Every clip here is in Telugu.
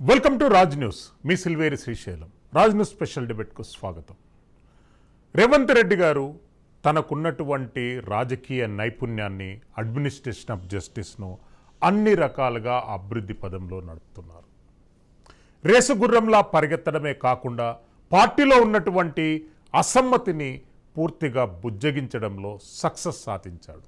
వెల్కమ్ టు రాజ్ న్యూస్ మీ సిల్వేరి శ్రీశైలం. రాజ్ న్యూస్ స్పెషల్ డిబేట్కు స్వాగతం. రేవంత్ రెడ్డి గారు తనకున్నటువంటి రాజకీయ నైపుణ్యాన్ని అడ్మినిస్ట్రేషన్ ఆఫ్ జస్టిస్ను అన్ని రకాలుగా అభివృద్ధి పదంలో నడుపుతున్నారు. రేసు గుర్రంలా పరిగెత్తడమే కాకుండా పార్టీలో ఉన్నటువంటి అసమ్మతిని పూర్తిగా బుజ్జగించడంలో సక్సెస్ సాధించాడు.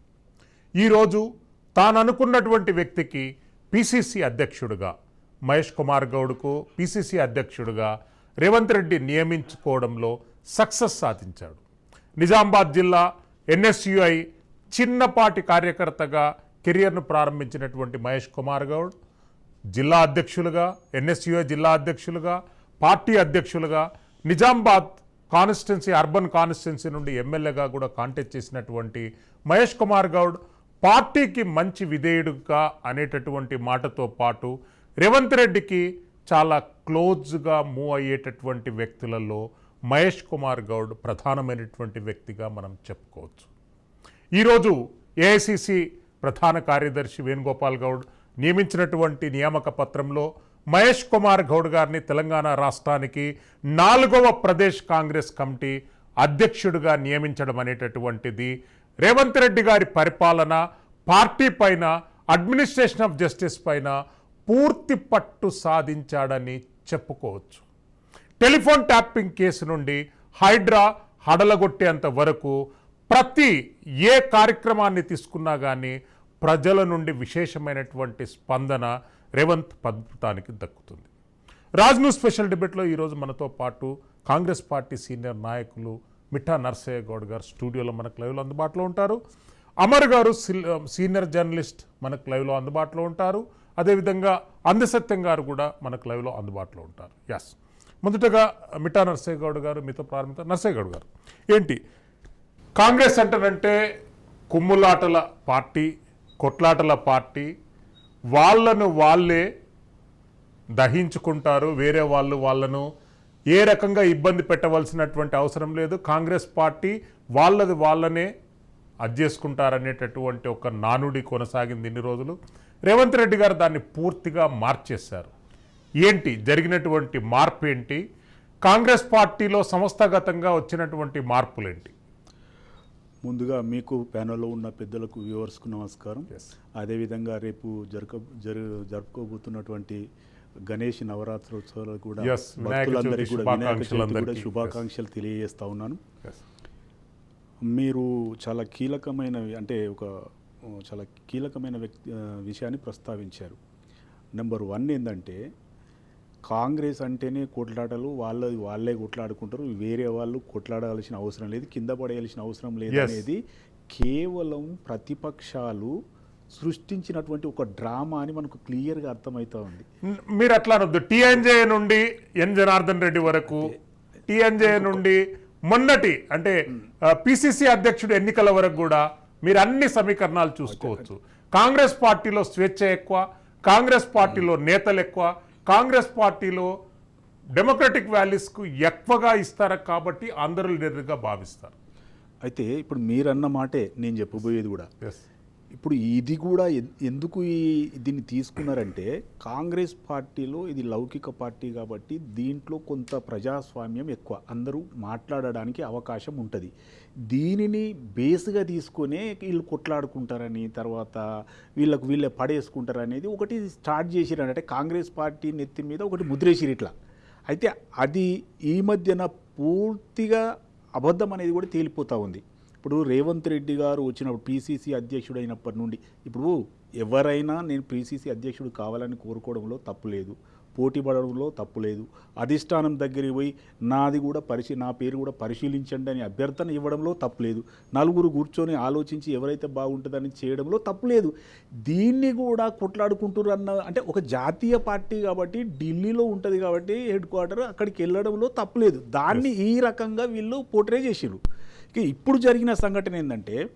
ఈరోజు తాను అనుకున్నటువంటి వ్యక్తికి పిసిసి అధ్యక్షుడిగా మహేష్ కుమార్ గౌడ్కు పిసిసి అధ్యక్షుడిగా రేవంత్ రెడ్డి నియమించుకోవడంలో సక్సెస్ సాధించాడు. నిజామాబాద్ జిల్లా ఎన్ఎస్యుఐ చిన్నపాటి కార్యకర్తగా కెరియర్ను ప్రారంభించినటువంటి మహేష్ కుమార్ గౌడ్ జిల్లా అధ్యక్షులుగా ఎన్ఎస్యుఐ జిల్లా అధ్యక్షులుగా పార్టీ అధ్యక్షులుగా నిజామాబాద్ కాన్స్టిట్యున్సీ అర్బన్ కాన్స్టిట్యున్సీ నుండి ఎమ్మెల్యేగా కూడా కాంటాక్ట్ చేసినటువంటి మహేష్ కుమార్ గౌడ్ పార్టీకి మంచి విధేయుడుగా అనేటటువంటి మాటతో పాటు రేవంత్ రెడ్డికి చాలా క్లోజ్గా మూవ్ అయ్యేటటువంటి వ్యక్తులలో మహేష్ కుమార్ గౌడ్ ప్రధానమైనటువంటి వ్యక్తిగా మనం చెప్పుకోవచ్చు. ఈరోజు ఏఐసిసి ప్రధాన కార్యదర్శి వేణుగోపాల్ గౌడ్ నియమించినటువంటి నియామక పత్రంలో మహేష్ కుమార్ గౌడ్ గారిని తెలంగాణ రాష్ట్రానికి నాలుగవ ప్రదేశ్ కాంగ్రెస్ కమిటీ అధ్యక్షుడిగా నియమించడం అనేటటువంటిది రేవంత్ రెడ్డి గారి పరిపాలన పార్టీ పైన అడ్మినిస్ట్రేషన్ ఆఫ్ జస్టిస్ పైన పూర్తి పట్టు సాధించాడని చెప్పుకోవచ్చు. టెలిఫోన్ ట్యాపింగ్ కేసు నుండి హైడ్రా హడలగొట్టేంత వరకు ప్రతి ఏ కార్యక్రమాన్ని తీసుకున్నా కానీ ప్రజల నుండి విశేషమైనటువంటి స్పందన రేవంత్ పద్భుతానికి దక్కుతుంది. రాజ్ను స్పెషల్ డిబేట్లో ఈరోజు మనతో పాటు కాంగ్రెస్ పార్టీ సీనియర్ నాయకులు మిఠా నర్సయ్య గౌడ్ గారు స్టూడియోలో మనకు లైవ్లో అందుబాటులో ఉంటారు. అమర్ గారు సిల్- సీనియర్ జర్నలిస్ట్ మనకు లైవ్లో అందుబాటులో ఉంటారు. అదేవిధంగా అందసత్యం గారు కూడా మనకు లైవ్లో అందుబాటులో ఉంటారు. ఎస్ మొదటగా మిఠా నర్సయ్య గౌడ్ గారు మీతో ప్రారంభిత నర్సయ్య గౌడ్ గారు ఏంటి? కాంగ్రెస్ అంటారంటే కుమ్ములాటల పార్టీ కొట్లాటల పార్టీ. వాళ్ళను వాళ్ళే దహించుకుంటారు. వేరే వాళ్ళు వాళ్ళను ఏ రకంగా ఇబ్బంది పెట్టవలసినటువంటి అవసరం లేదు. కాంగ్రెస్ పార్టీ వాళ్ళది వాళ్ళనే అజ్జేసుకుంటారనేటటువంటి ఒక నానుడి కొనసాగింది ఇన్ని రోజులు. రేవంత్ రెడ్డి గారు దాన్ని పూర్తిగా మార్చేశారు. ఏంటి? జరిగినటువంటి మార్పు ఏంటి కాంగ్రెస్ పార్టీలో సంస్థాగతంగా వచ్చినటువంటి మార్పులేంటి? ముందుగా మీకు ప్యానెల్లో ఉన్న పెద్దలకు వ్యూవర్స్కు నమస్కారం. అదేవిధంగా రేపు జరగ జరు జరుపుకోబోతున్నటువంటి గణేష్ నవరాత్రోత్సవాలకు కూడా భక్తులందరికీ కూడా శుభాకాంక్షలు తెలియజేస్తా ఉన్నాను. మీరు చాలా కీలకమైనవి అంటే ఒక చాలా కీలకమైన వ్యక్తి విషయాన్ని ప్రస్తావించారు. నెంబర్ వన్ ఏంటంటే కాంగ్రెస్ అంటేనే కొట్లాటలు వాళ్ళది వాళ్ళే కొట్లాడుకుంటారు వేరే వాళ్ళు కొట్లాడాల్సిన అవసరం లేదు కింద పడేయాల్సిన అవసరం లేదు. అనేది కేవలం ప్రతిపక్షాలు సృష్టించినటువంటి ఒక డ్రామా అని మనకు క్లియర్గా అర్థమవుతా ఉంది. మీరు అట్లా అనొద్దు. టిఎన్జే నుండి ఎన్ జనార్దన్ రెడ్డి వరకు టిఎన్జే నుండి మొన్నటి అంటే పిసిసి అధ్యక్షుడు ఎన్నికల వరకు కూడా మీరు అన్ని సమీకరణాలు చూసుకోవచ్చు. కాంగ్రెస్ పార్టీలో స్వేచ్ఛ ఎక్కువ కాంగ్రెస్ పార్టీలో నేతలు ఎక్కువ కాంగ్రెస్ పార్టీలో డెమోక్రటిక్ వాల్యూస్కు ఎక్కువగా ఇస్తారు కాబట్టి అందరూ లీడర్గా భావిస్తారు. అయితే ఇప్పుడు మీరన్న మాటే నేను చెప్పబోయేది కూడా. ఎస్ ఇప్పుడు ఇది కూడా ఎందుకు ఈ దీన్ని తీసుకున్నారంటే కాంగ్రెస్ పార్టీలో ఇది లౌకిక పార్టీ కాబట్టి దీంట్లో కొంత ప్రజాస్వామ్యం ఎక్కువ. అందరూ మాట్లాడడానికి అవకాశం ఉంటుంది. దీనిని బేస్గా తీసుకునే వీళ్ళు కొట్లాడుకుంటారని తర్వాత వీళ్ళకు వీళ్ళే పడేసుకుంటారనేది ఒకటి స్టార్ట్ చేసిరంటే కాంగ్రెస్ పార్టీ నెత్తి మీద ఒకటి ముద్రేసిరు ఇట్లా. అయితే అది ఈ మధ్యన పూర్తిగా అబద్ధం అనేది కూడా తేలిపోతూ ఉంది. ఇప్పుడు రేవంత్ రెడ్డి గారు వచ్చినప్పుడు పీసీసీ అధ్యక్షుడు అయినప్పటి నుండి ఇప్పుడు ఎవరైనా నేను పీసీసీ అధ్యక్షుడు కావాలని కోరుకోవడంలో తప్పు లేదు పోటీ పడడంలో తప్పు లేదు. అధిష్టానం దగ్గరికి పోయి నాది కూడా పరిశీ నా పేరు కూడా పరిశీలించండి అని అభ్యర్థన ఇవ్వడంలో తప్పు లేదు. నలుగురు కూర్చొని ఆలోచించి ఎవరైతే బాగుంటుందని చేయడంలో తప్పు లేదు. దీన్ని కూడా కొట్లాడుకుంటారు అన్న అంటే ఒక జాతీయ పార్టీ కాబట్టి ఢిల్లీలో ఉంటుంది కాబట్టి హెడ్ క్వార్టర్ అక్కడికి వెళ్ళడంలో తప్పు లేదు. దాన్ని ఈ రకంగా వీళ్ళు పోర్ట్రే చేసిరు ఇప్పుడు జరిగిన సంఘటన ఏంటంటే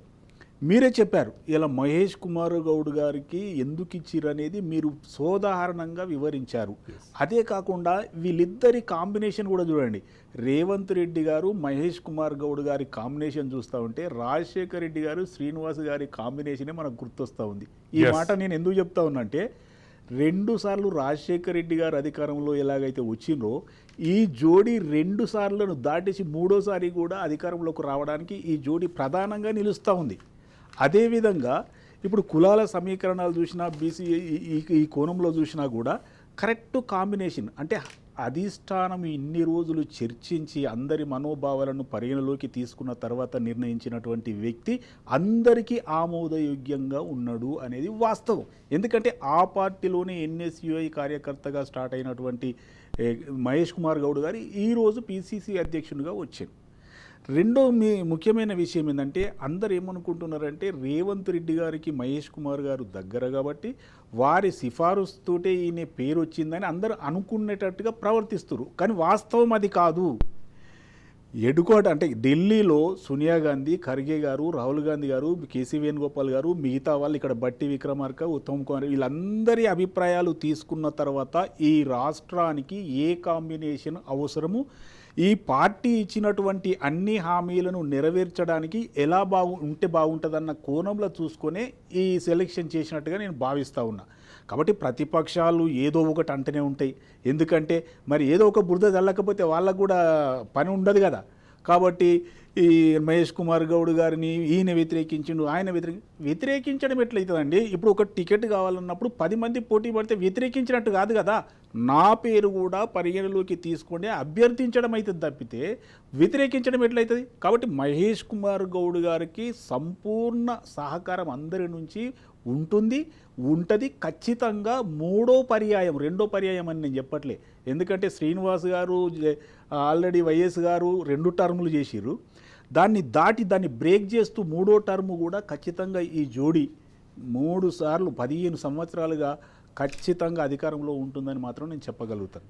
మీరే చెప్పారు ఇలా మహేష్ కుమార్ గౌడ్ గారికి ఎందుకు ఇచ్చిర్రు అనేది మీరు సోదాహరణంగా వివరించారు. అదే కాకుండా వీళ్ళిద్దరి కాంబినేషన్ కూడా చూడండి. రేవంత్ రెడ్డి గారు మహేష్ కుమార్ గౌడ్ గారి కాంబినేషన్ చూస్తూ ఉంటే రాజశేఖర్ రెడ్డి గారు శ్రీనివాస్ గారి కాంబినేషనే మనకు గుర్తొస్తూ ఉంది. ఈ. మాట నేను ఎందుకు చెప్తా ఉన్నా అంటే రెండు సార్లు రాజశేఖర్ రెడ్డి గారు అధికారంలో ఎలాగైతే వచ్చిండ్రో ఈ జోడీ రెండు సార్లను దాటిసి మూడోసారి కూడా అధికారంలోకి రావడానికి ఈ జోడీ ప్రధానంగా నిలుస్తూ ఉంది. అదేవిధంగా ఇప్పుడు కులాల సమీకరణాలు చూసినా బీసీ ఈ ఈ కోణంలో చూసినా కూడా కరెక్ట్ కాంబినేషన్ అంటే అధిష్టానం ఇన్ని రోజులు చర్చించి అందరి మనోభావాలను పరిగణలోకి తీసుకున్న తర్వాత నిర్ణయించినటువంటి వ్యక్తి అందరికీ ఆమోదయోగ్యంగా ఉన్నాడు అనేది వాస్తవం. ఎందుకంటే ఆ పార్టీలోనే ఎన్ఎస్యుఐ కార్యకర్తగా స్టార్ట్ అయినటువంటి మహేష్ కుమార్ గౌడ్ గారు ఈరోజు పిసిసి అధ్యక్షునిగా వచ్చారు. రెండో మీ ముఖ్యమైన విషయం ఏంటంటే అందరు ఏమనుకుంటున్నారంటే రేవంత్ రెడ్డి గారికి మహేష్ కుమార్ గారు దగ్గర కాబట్టి వారి సిఫారసుతోటే ఈయన పేరు వచ్చిందని అందరూ అనుకునేటట్టుగా ప్రవర్తిస్తారు కానీ వాస్తవం అది కాదు. ఎడుకోట అంటే ఢిల్లీలో సోనియా గాంధీ ఖర్గే గారు రాహుల్ గాంధీ గారు కేసీ వేణుగోపాల్ గారు మిగతా వాళ్ళు ఇక్కడ బట్టి విక్రమార్క ఉత్తమ్ కుమార్ వీళ్ళందరి అభిప్రాయాలు తీసుకున్న తర్వాత ఈ రాష్ట్రానికి ఏ కాంబినేషన్ అవసరము? ఈ పార్టీ ఇచ్చినటువంటి అన్ని హామీలను నెరవేర్చడానికి ఎలా బాగు ఉంటే బాగుంటుందన్న కోణంలో చూసుకునే ఈ సెలెక్షన్ చేసినట్టుగా నేను భావిస్తూ ఉన్నా. కాబట్టి ప్రతిపక్షాలు ఏదో ఒకటి అంటనే ఉంటాయి. ఎందుకంటే మరి ఏదో ఒక బురద చల్లకపోతే వాళ్ళకు కూడా పని ఉండదు కదా. కాబట్టి ఈ మహేష్ కుమార్ గౌడ్ గారిని ఈయన వ్యతిరేకించిండు. ఆయన వ్యతిరేకి వ్యతిరేకించడం ఎట్లయితుందండి? ఇప్పుడు ఒక టికెట్ కావాలన్నప్పుడు పది మంది పోటీ పడితే వ్యతిరేకించినట్టు కాదు కదా. నా పేరు కూడా పరిగణలోకి తీసుకొని అభ్యర్థించడం అవుతుంది తప్పితే వ్యతిరేకించడం ఎట్లయితుంది? కాబట్టి మహేష్ కుమార్ గౌడ్ గారికి సంపూర్ణ సహకారం అందరి నుంచి ఉంటుంది. ఉంటుంది ఖచ్చితంగా మూడో పర్యాయం రెండో పర్యాయం అని నేను చెప్పట్లే. ఎందుకంటే శ్రీనివాస్ గారు ఆల్రెడీ వైఎస్ గారు రెండు టర్ములు చేసిర్రు. దాన్ని దాటి దాన్ని బ్రేక్ చేస్తూ మూడో టర్ము కూడా ఖచ్చితంగా ఈ జోడీ మూడు సార్లు పదిహేను సంవత్సరాలుగా ఖచ్చితంగా అధికారంలో ఉంటుందని మాత్రం నేను చెప్పగలుగుతాను.